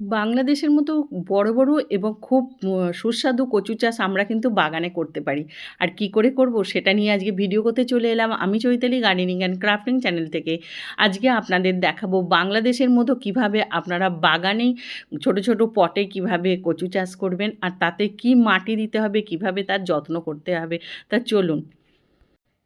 বাংলাদেশের মতো বড় বড় এবং খুব সুস্বাদু কচু চাষ আমরা কিন্তু বাগানে করতে পারি। আর কি করে করব সেটা নিয়ে আজকে ভিডিও করতে চলে এলাম আমি Chaitali gardening and crafting channel থেকে। আজকে আপনাদের দেখাবো বাংলাদেশের মতো কীভাবে আপনারা বাগানেই ছোট, ছোট পটে কীভাবে কচু চাষ করবেন আর তাতে কি মাটি দিতে হবে, কীভাবে তার যত্ন করতে হবে। তা চলুন।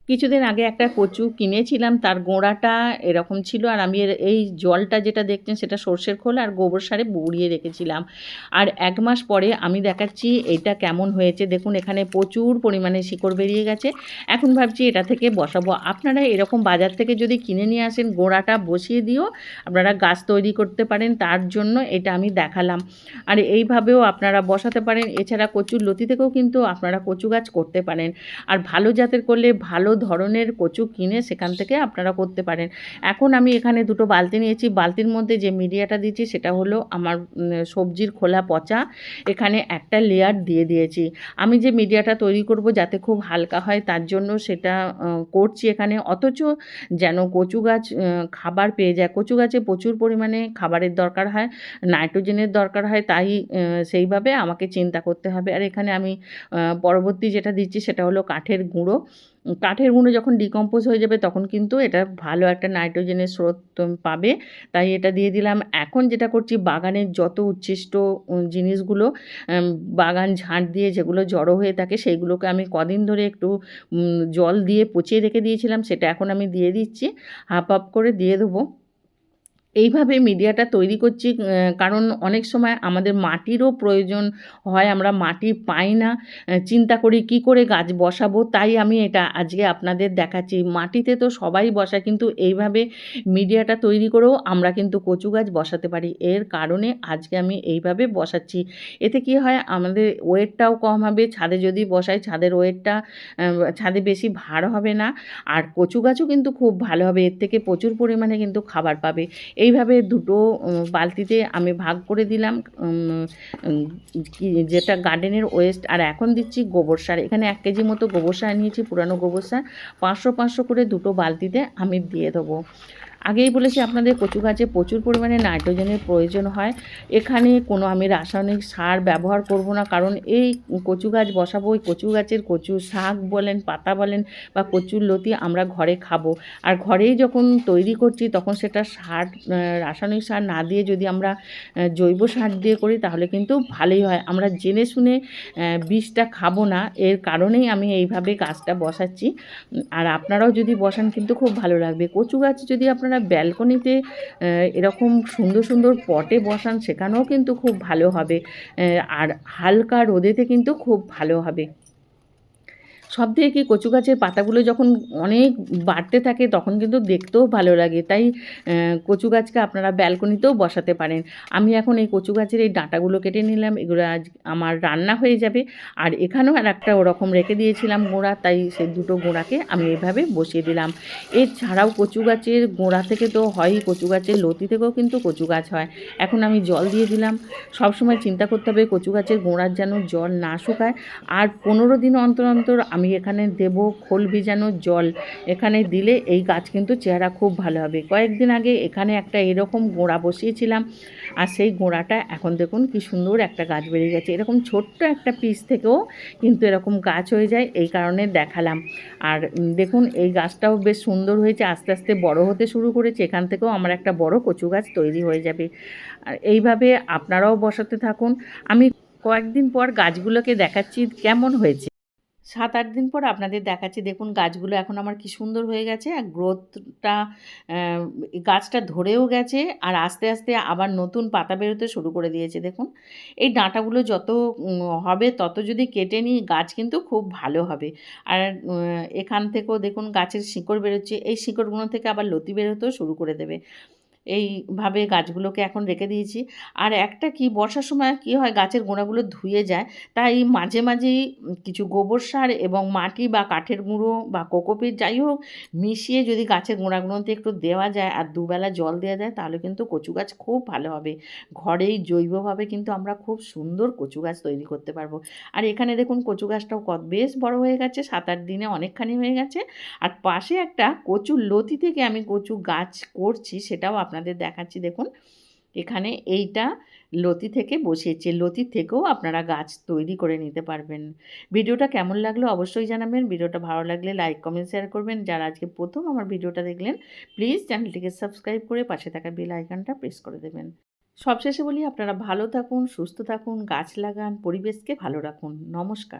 কিছুদিন আগে একটা কচু কিনেছিলাম, তার গোড়াটা এরকম ছিল আর আমি এই জলটা যেটা দেখছেন সেটা সর্ষের খোল আর গোবর সারে বুড়িয়ে রেখেছিলাম। আর এক মাস পরে আমি দেখাচ্ছি এটা কেমন হয়েছে। দেখুন, এখানে প্রচুর পরিমাণে শিকড় বেরিয়ে গেছে। এখন ভাবছি এটা থেকে বসাবো। আপনারা এরকম বাজার থেকে যদি কিনে নিয়ে আসেন, গোড়াটা বসিয়ে দিও। আপনারা গাছ তৈরি করতে পারেন, তার জন্য এটা আমি দেখালাম। আর এইভাবেও আপনারা বসাতে পারেন। এছাড়া কচুর লতি থেকেও কিন্তু আপনারা কচু গাছ করতে পারেন। আর ভালো জাতের করলে ভালো ধরনের কচু কিনে সেখান থেকে আপনারা করতে পারেন। এখন আমি এখানে দুটো বালতি নিয়েছি। বালতির মধ্যে যে মিডিয়াটা দিচ্ছি সেটা হলো আমার সবজির খোলা পচা। এখানে একটা লেয়ার দিয়ে দিয়েছি। আমি যে মিডিয়াটা তৈরি করব যাতে খুব হালকা হয় তার জন্য সেটা করছি এখানে। অথচ যেন কচু গাছ খাবার পেয়ে যায়। কচু গাছে প্রচুর পরিমাণে খাবারের দরকার হয়, নাইট্রোজেনের দরকার হয়, তাই সেইভাবে আমাকে চিন্তা করতে হবে। আর এখানে আমি পরবর্তী যেটা দিচ্ছি সেটা হলো কাঠের গুঁড়ো। কাঠের গুঁড়ো যখন ডিকম্পোজ হয়ে যাবে তখন কিন্তু এটা ভালো একটা নাইট্রোজেনের স্রোত পাবে। তাই এটা দিয়ে দিলাম। এখন যেটা করছি, বাগানের যত উচ্ছিষ্ট জিনিসগুলো বাগান ঝাঁট দিয়ে যেগুলো জড়ো হয়ে থাকে সেইগুলোকে আমি কদিন ধরে একটু জল দিয়ে পচিয়ে রেখে দিয়েছিলাম, সেটা এখন আমি দিয়ে দিচ্ছি। হাফ হাফ করে দিয়ে দেবো। এইভাবে মিডিয়াটা তৈরি করছি কারণ অনেক সময় আমাদের মাটিরও প্রয়োজন হয়, আমরা মাটি পাই না। চিন্তা করি কি করে গাছ বসাবো, তাই আমি এটা আজকে আপনাদের দেখাচ্ছি। মাটিতে তো সবাই বসায় কিন্তু এইভাবে মিডিয়াটা তৈরি করেও আমরা কিন্তু কচু গাছ বসাতে পারি। এর কারণে আজকে আমি এইভাবে বসাচ্ছি। এতে কি হয়, আমাদের ওয়েটটাও কম হবে, ছাদে যদি বসাই, ছাদের ওয়েটটা ছাদে বেশি ভার হবে না। আর কচু গাছও কিন্তু খুব ভালো হবে, এর থেকে প্রচুর পরিমাণে কিন্তু খাবার পাবে। এইভাবে দুটো বালতিতে আমি ভাগ করে দিলাম। যেটা গার্ডেনের ওয়েস্ট, আর এখন দিচ্ছি গোবর সার। এখানে এক কেজি মতো গোবর সার নিয়েছি, পুরানো গোবর সার। পাঁচশো পাঁচশো করে দুটো বালতিতে আমি দিয়ে দেবো। আগেই বলেছি, আপনাদের কচু গাছে প্রচুর পরিমাণে নাইট্রোজেনের প্রয়োজন হয়। এখানে কোনো আমি রাসায়নিক সার ব্যবহার করব না, কারণ এই কচু গাছ বসাবো, ওই কচু গাছের কচু শাক বলেন, পাতা বলেন বা কচুর লতি আমরা ঘরে খাব। আর ঘরেই যখন তৈরি করছি, তখন সেটা সার রাসায়নিক সার না দিয়ে যদি আমরা জৈব সার দিয়ে করি, তাহলে কিন্তু ভালোই হয়। আমরা জেনে শুনে বীজটা খাব না, এর কারণেই আমি এইভাবে গাছটা বসাচ্ছি। আর আপনারাও যদি বসান, কিন্তু খুব ভালো লাগবে। কচু গাছ যদি আপনারা আপনারা ব্যালকনিতে এরকম সুন্দর সুন্দর পটে বসান, সেখানেও কিন্তু খুব ভালো হবে। আর হালকা রোদেতে কিন্তু খুব ভালো হবে। সব থেকে কি কচু গাছের পাতাগুলো যখন অনেক বাড়তে থাকে তখন কিন্তু দেখতেও ভালো লাগে। তাই কচু গাছকে আপনারা ব্যালকনিতেও বসাতে পারেন। আমি এখন এই কচু গাছের এই ডাঁটাগুলো কেটে নিলাম, এগুলো আজ আমার রান্না হয়ে যাবে। আর এখানেও আর একটা ওরকম রেখে দিয়েছিলাম গোড়া, তাই সেই দুটো গোড়াকে আমি এভাবে বসিয়ে দিলাম। এছাড়াও কচু গাছের গোড়া থেকে তো হয়ই, কচু গাছের লতি থেকেও কিন্তু কচু গাছ হয়। এখন আমি জল দিয়ে দিলাম। সবসময় চিন্তা করতে হবে কচু গাছের গোড়ার যেন জল না শুকায়। আর পনেরো দিন অন্তর অন্তর আমি এখানে দেব খোল ভিজানো জল। এখানে দিলে এই গাছ কিন্তু চেহারা খুব ভালো হবে। কয়েকদিন আগে এখানে একটা এরকম গোড়া বসিয়েছিলাম, আর সেই গোড়াটা এখন দেখুন কি সুন্দর একটা গাছ বেড়ে গেছে। এরকম ছোট্ট একটা পিস থেকেও কিন্তু এরকম গাছ হয়ে যায়, এই কারণে দেখালাম। আর দেখুন এই গাছটাও বেশ সুন্দর হয়েছে, আস্তে আস্তে বড় হতে শুরু করেছে। এখান থেকেও আমার একটা বড় কচু গাছ তৈরি হয়ে যাবে। আর এইভাবে আপনারাও বসাতে থাকুন। আমি কয়েকদিন পর গাছগুলোকে দেখাচ্ছি কেমন হয়েছে। সাত আট দিন পর আপনাদের দেখাচ্ছি। দেখুন, গাছগুলো এখন আমার কি সুন্দর হয়ে গেছে আর গ্রোথটা গাছটা ধরেও গেছে আর আস্তে আস্তে আবার নতুন পাতা বেরোতে শুরু করে দিয়েছে। দেখুন, এই ডাঁটাগুলো যত হবে তত যদি কেটে নিই, গাছ কিন্তু খুব ভালো হবে। আর এখান থেকেও দেখুন, গাছের শিকড় বেরোচ্ছে। এই শিকড়গুলো থেকে আবার লতি বেরোতেও শুরু করে দেবে। এইভাবে গাছগুলোকে এখন রেখে দিয়েছি। আর একটা কি, বর্ষার সময় কি হয়, গাছের গোড়াগুলো ধুয়ে যায়, তাই মাঝে মাঝেই কিছু গোবর সার এবং মাটি বা কাঠের গুঁড়ো বা কোকোপিট যাই হোক মিশিয়ে যদি গাছের গোড়াগুলোতে একটু দেওয়া যায় আর দুবেলা জল দেওয়া যায়, তাহলে কিন্তু কচু গাছ খুব ভালো হবে। ঘরেই জৈবভাবে কিন্তু আমরা খুব সুন্দর কচু গাছ তৈরি করতে পারব। আর এখানে দেখুন, কচু গাছটাও কত বেশ বড় হয়ে গেছে সাত আট দিনে অনেকখানি হয়ে গেছে। আর পাশে একটা কচুর লতি থেকে আমি কচু গাছ করছি, সেটাও আপনাদের দেখাচ্ছি, দেখুন। এখানে এইটা লতি থেকে বসিয়েছি। লতি থেকেও আপনারা গাছ তৈরি করে নিতে পারবেন। ভিডিওটা কেমন লাগল অবশ্যই জানাবেন। ভিডিওটা ভালো লাগলে লাইক, কমেন্ট, শেয়ার করবেন। যারা আজকে প্রথম আমার ভিডিওটা দেখলেন, প্লিজ চ্যানেলটিকে সাবস্ক্রাইব করে পাশে থাকা বেল আইকনটা প্রেস করে দেবেন। সবশেষে বলি, আপনারা ভালো থাকুন, সুস্থ থাকুন, গাছ লাগান, পরিবেশকে ভালো রাখুন। নমস্কার।